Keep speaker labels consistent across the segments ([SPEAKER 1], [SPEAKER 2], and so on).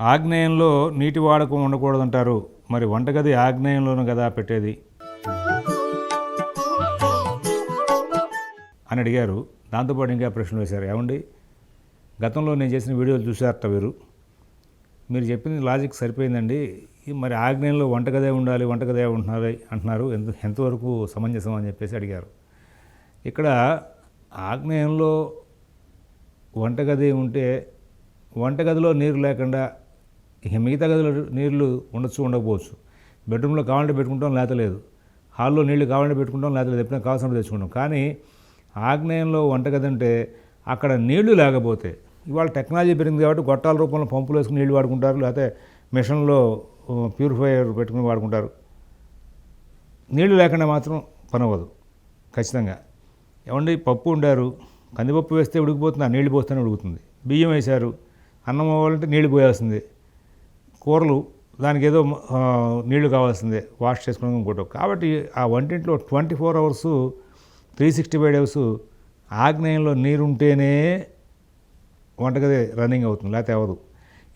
[SPEAKER 1] ఆగ్నేయంలో నీటి వాడకం ఉండకూడదంటారు. మరి వంటగది ఆగ్నేయంలోను కదా పెట్టేది? అని అడిగారు. దాంతోపాటు ఇంకా ప్రశ్న వేశారు. ఏమండి? గతంలో నేను చేసిన వీడియోలు చూసారట వీరు. మీరు చెప్పింది లాజిక్ సరిపోయిందండి. మరి ఆగ్నేయంలో వంటగదే ఉండాలి వంటగదే ఉంటున్నారు అంటున్నారు. ఎంత ఎంతవరకు సమంజసం అని చెప్పేసి అడిగారు. ఇక్కడ ఆగ్నేయంలో వంటగది ఉంటే వంటగదిలో నీరు లేకుండా ఇక మిగతా గదిలో నీళ్ళు ఉండొచ్చు ఉండకపోవచ్చు. బెడ్రూమ్లో కావాలంటే పెట్టుకుంటాం లేత లేదు. హాల్లో నీళ్ళు కావాలంటే పెట్టుకుంటాం లేత లేదు. ఎప్పుడైనా కావాల్సినప్పుడు తెచ్చుకుంటాం. కానీ ఆగ్నేయంలో వంటగది అంటే అక్కడ నీళ్ళు లేకపోతే ఇవాళ టెక్నాలజీ పెరిగింది కాబట్టి గొట్టాల రూపంలో పంపులు వేసుకుని నీళ్ళు వాడుకుంటారు లేకపోతే మిషన్లో ప్యూరిఫైయర్ పెట్టుకుని వాడుకుంటారు. నీళ్ళు లేకుండా మాత్రం పనవదు ఖచ్చితంగా. ఏమండి పప్పు ఉండారు కందిపప్పు వేస్తే ఉడికిపోతుంది ఆ నీళ్ళు పోస్తేనే ఉడుకుతుంది. బియ్యం వేశారు అన్నం అవ్వాలంటే నీళ్ళు పోయాల్సిందే. కూరలు దానికి ఏదో నీళ్ళు కావాల్సిందే వాష్ చేసుకోవడం ఇంకోటి కాబట్టి ఆ వంటింట్లో twenty four hours three sixty five days ఆగ్నేయంలో నీరుంటేనే వంటగది రన్నింగ్ అవుతుంది లేకపోతే అవ్వదు.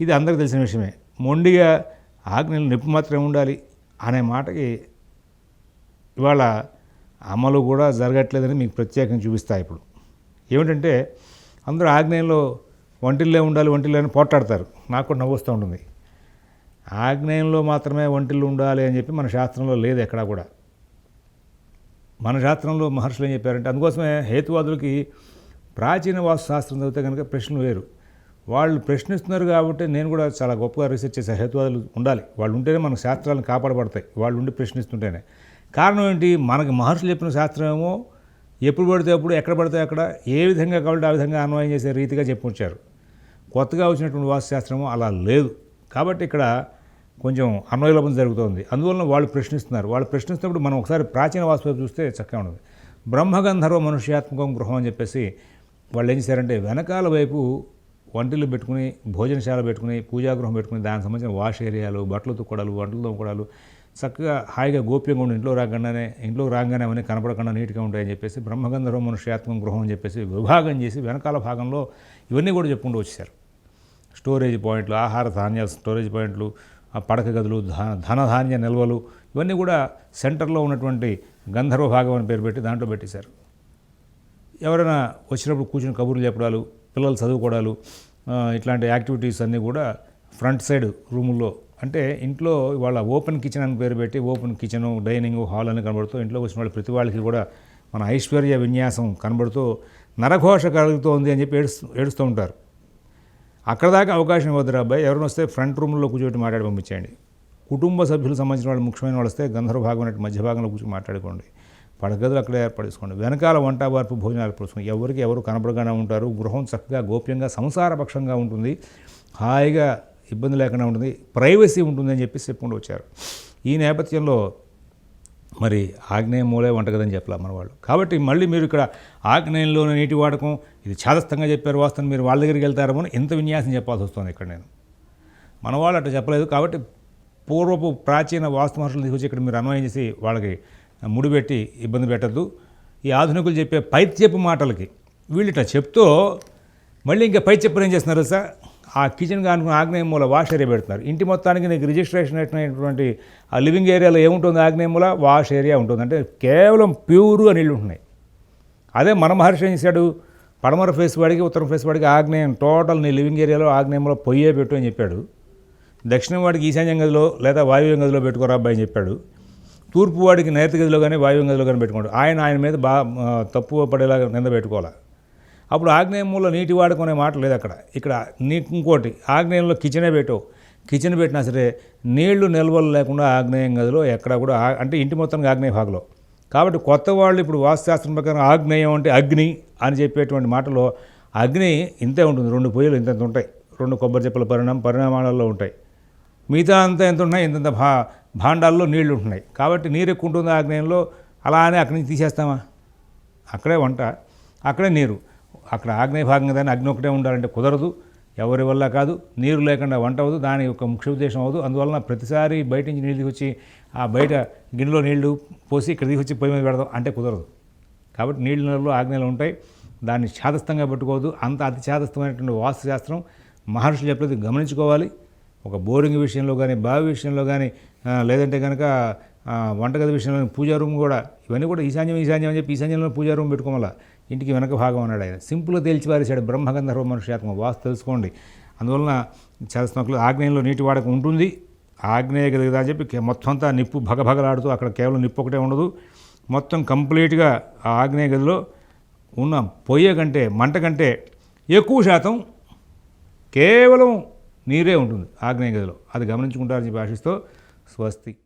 [SPEAKER 1] ఇది అందరికీ తెలిసిన విషయమే. మొండిగా ఆగ్నేయంలో నొప్పి మాత్రమే ఉండాలి అనే మాటకి ఇవాళ అమలు కూడా జరగట్లేదని మీకు ప్రత్యేకంగా చూపిస్తా ఇప్పుడు. ఏమిటంటే అందరూ ఆగ్నేయంలో వంటిల్లే ఉండాలి వంటిల్లే అని పోట్లాడతారు. నాకు కూడా నవ్వు వస్తూ ఉంటుంది. ఆగ్నేయంలో మాత్రమే వంటిల్లు ఉండాలి అని చెప్పి మన శాస్త్రంలో లేదు ఎక్కడా కూడా. మన శాస్త్రంలో మహర్షులు ఏం చెప్పారంటే అందుకోసమే హేతువాదులకి ప్రాచీన వాస్తు శాస్త్రం చదివితే కనుక ప్రశ్నలు వేరు. వాళ్ళు ప్రశ్నిస్తున్నారు కాబట్టి నేను కూడా చాలా గొప్పగా రీసెర్చ్ చేసే హేతువాదులు ఉండాలి. వాళ్ళు ఉంటేనే మన శాస్త్రాలను కాపాడబడతాయి. వాళ్ళు ఉండి ప్రశ్నిస్తుంటేనే. కారణం ఏంటి? మనకి మహర్షులు చెప్పిన శాస్త్రం ఏమో ఎప్పుడు పడితే అప్పుడు ఎక్కడ పడితే అక్కడ ఏ విధంగా కావాలంటే ఆ విధంగా అన్వయం చేసే రీతిగా చెప్పుకొచ్చారు కొత్తగా వచ్చినటువంటి వాస్తు శాస్త్రము అలా లేదు. కాబట్టి ఇక్కడ కొంచెం అన్వయలోపం జరుగుతోంది. అందువలన వాళ్ళు ప్రశ్నిస్తున్నారు. వాళ్ళు ప్రశ్నిస్తున్నప్పుడు మనం ఒకసారి ప్రాచీన వాస్తవం చూస్తే చక్కగా ఉంటుంది. బ్రహ్మగంధర్వ మనుష్యాత్మకం గృహం అని చెప్పేసి వాళ్ళు ఏం చేశారంటే వెనకాల వైపు వంటలు పెట్టుకుని భోజనశాల పెట్టుకుని పూజాగృహం పెట్టుకుని దానికి సంబంధించిన వాష్ ఏరియాలు బట్టలు తుక్కడాలు వంటలు తోముకోవడాలు చక్కగా హాయిగా గోప్యంగా ఉండి ఇంట్లో రాగానే ఇంట్లో రాగానే అవన్నీ కనపడకుండా నీట్గా ఉంటాయని చెప్పేసి బ్రహ్మగంధర్వ మనుష్యాత్మకం గృహం అని చెప్పేసి విభాగం చేసి వెనకాల భాగంలో ఇవన్నీ కూడా చెప్పుకుంటూ వచ్చేసారు స్టోరేజ్ పాయింట్లు ఆహార ధాన్యాల స్టోరేజ్ పాయింట్లు పడక గదులు ధనధాన్య నిల్వలు ఇవన్నీ కూడా సెంటర్లో ఉన్నటువంటి గంధర్వ భాగం అని పేరు పెట్టి దాంట్లో పెట్టేశారు. ఎవరైనా వచ్చినప్పుడు కూర్చుని కబుర్లు చెప్పడాలు పిల్లలు చదువుకోవడాలు ఇట్లాంటి యాక్టివిటీస్ అన్నీ కూడా ఫ్రంట్ సైడ్ రూముల్లో. అంటే ఇంట్లో వాళ్ళ ఓపెన్ కిచెన్ అని పేరు పెట్టి ఓపెన్ కిచెన్ డైనింగ్ హాల్ అని కనబడుతూ ఇంట్లో వచ్చిన వాళ్ళు ప్రతి వాళ్ళకి కూడా మన ఐశ్వర్య విన్యాసం కనబడుతూ నరఘోష కలుగుతోంది అని చెప్పి ఏడుస్తూ ఏడుస్తూ ఉంటారు. అక్కడ దాకా అవకాశం ఇవ్వద్దు అబ్బాయి. ఎవరైనా వస్తే ఫ్రంట్ రూమ్లో కూర్చోబెట్టి మాట్లాడి పంపించేయండి. కుటుంబ సభ్యులకు సంబంధించిన వాళ్ళు ముఖ్యమైన వాళ్ళు వస్తే గంధర్వ భాగం అన్నట్టు మధ్య భాగంలో కూర్చొని మాట్లాడుకోండి. పడగదులు అక్కడే ఏర్పడేసుకోండి వెనకాల వంట వార్పు భోజనాలు ఏర్పరచుకోండి ఎవరికి ఎవరు కనబడగానే ఉంటారు. గృహం చక్కగా గోప్యంగా సంసారపక్షంగా ఉంటుంది. హాయిగా ఇబ్బంది లేకుండా ఉంటుంది. ప్రైవసీ ఉంటుంది అని చెప్పి చెప్పుకుంటూ వచ్చారు. ఈ నేపథ్యంలో మరి ఆగ్నేయం మూలే వంటగదని చెప్పలే మన వాళ్ళు కాబట్టి మళ్ళీ మీరు ఇక్కడ ఆగ్నేయంలోనే నీటి వాడకం ఇది చాదస్తంగా చెప్పారు వాస్తవం మీరు వాళ్ళ దగ్గరికి వెళ్తారేమో ఇంత విన్యాసం చెప్పాల్సి వస్తుంది ఇక్కడ నేను. మన వాళ్ళు అట్లా చెప్పలేదు కాబట్టి పూర్వపు ప్రాచీన వాస్తు మహర్షులు తీసుకొచ్చి ఇక్కడ మీరు అన్వయం చేసి వాళ్ళకి ముడిపెట్టి ఇబ్బంది పెట్టద్దు. ఈ ఆధునికులు చెప్పే పైత్యపు మాటలకి వీళ్ళు ఇట్లా చెప్తూ మళ్ళీ ఇంకా పై చెప్పు ఏం చేస్తున్నారు సార్ ఆ కిచెన్ కానుకున్న ఆగ్నేయం మూల వాష్ ఏరియా పెడుతున్నారు. ఇంటి మొత్తానికి నీకు రిజిస్ట్రేషన్ అయినటువంటి ఆ లివింగ్ ఏరియాలో ఏముంటుంది ఆగ్నేయముల? వాష్ ఏరియా ఉంటుంది. అంటే కేవలం ప్యూర్గా నీళ్ళు ఉంటున్నాయి. అదే మన మహర్షి ఏం చేశాడు? పడమర ఫేస్ వాడికి ఉత్తరం ఫేస్ వాడికి ఆగ్నేయం టోటల్ నీ లివింగ్ ఏరియాలో ఆగ్నేయంలో పొయ్యే పెట్టు అని చెప్పాడు. దక్షిణం వాడికి ఈశాన్యం గదిలో లేదా వాయువ్య గదిలో పెట్టుకోరా అబ్బాయి అని చెప్పాడు. తూర్పు వాడికి నైరుతి గదిలో కానీ వాయువ్య గదిలో కానీ పెట్టుకోండి ఆయన ఆయన మీద బా తప్పు పడేలాగా నింద పెట్టుకోవాలి? అప్పుడు ఆగ్నేయంలో నీటి వాడుకునే మాట లేదు అక్కడ. ఇక్కడ నీ ఇంకోటి ఆగ్నేయంలో కిచెనే పెట్టావు కిచెన్ పెట్టినా సరే నీళ్ళు నిల్వలు లేకుండా ఆగ్నేయం గదిలో ఎక్కడ కూడా అంటే ఇంటి మొత్తానికి ఆగ్నేయ భాగంలో. కాబట్టి కొత్త వాళ్ళు ఇప్పుడు వాస్తుశాస్త్రం ప్రకారం ఆగ్నేయం అంటే అగ్ని అని చెప్పేటువంటి మాటలో అగ్ని ఇంతే ఉంటుంది. రెండు పొయ్యిలు ఇంతంత ఉంటాయి. రెండు కొబ్బరి చెప్పుల పరిణామం పరిణామాలలో ఉంటాయి. మిగతా అంతా ఎంత ఉన్నాయి? ఇంతంత భా భాండాల్లో నీళ్ళు ఉంటున్నాయి. కాబట్టి నీరు ఎక్కువ ఉంటుంది ఆగ్నేయంలో? అలానే అక్కడి నుంచి తీసేస్తామా? అక్కడే వంట. అక్కడే నీరు. అక్కడ ఆగ్నేయ భాగం కదా అగ్ని ఒకటే ఉండాలంటే కుదరదు. ఎవరి వల్ల కాదు నీరు లేకుండా వంట అవ్వదు దాని యొక్క ముఖ్య ఉద్దేశం అవ్వదు. అందువలన ప్రతిసారి బయట నుంచి నీళ్ళు వచ్చి ఆ బయట గిన్నెలో నీళ్ళు పోసి ఇక్కడ వచ్చి పొయ్యి మీద పెడదాం అంటే కుదరదు. కాబట్టి నీళ్ళ నెలలో ఆజ్ఞలు ఉంటాయి. దాన్ని ఛాదస్థంగా పెట్టుకోవద్దు. అంత అతి ఛాదస్థమైనటువంటి వాస్తుశాస్త్రం మహర్షులు చెప్పలేదు గమనించుకోవాలి. ఒక బోరింగ్ విషయంలో కానీ బావి విషయంలో కానీ లేదంటే కనుక వంటగది విషయంలో పూజా రూమ్ కూడా ఇవన్నీ కూడా ఈశాన్యం ఈశాన్యం అని చెప్పి ఈశాన్యంలో పూజా రూమ్ పెట్టుకోవాలా ఇంటికి వెనక భాగం అన్నాడు ఆయన. సింపుల్గా తేల్చిపారేశాడు బ్రహ్మగంధర్వ మనుష్యాత్మ. వాస్తు తెలుసుకోండి. అందువలన శాస్త్రజ్ఞులు ఆగ్నేయంలో నీటి వాడకం ఉంటుంది. ఆగ్నేయ గది అని చెప్పి మొత్తం అంతా నిప్పు భగభగలాడుతూ అక్కడ కేవలం నిప్పు ఒకటే ఉండదు. మొత్తం కంప్లీట్గా ఆ ఆగ్నేయ గదిలో ఉన్న పొయ్య కంటే మంట కంటే ఎక్కువ శాతం కేవలం నీరే ఉంటుంది ఆగ్నేయ గదిలో. అది గమనించుకుంటారని చెప్పి ఆశిస్తూ స్వస్తి.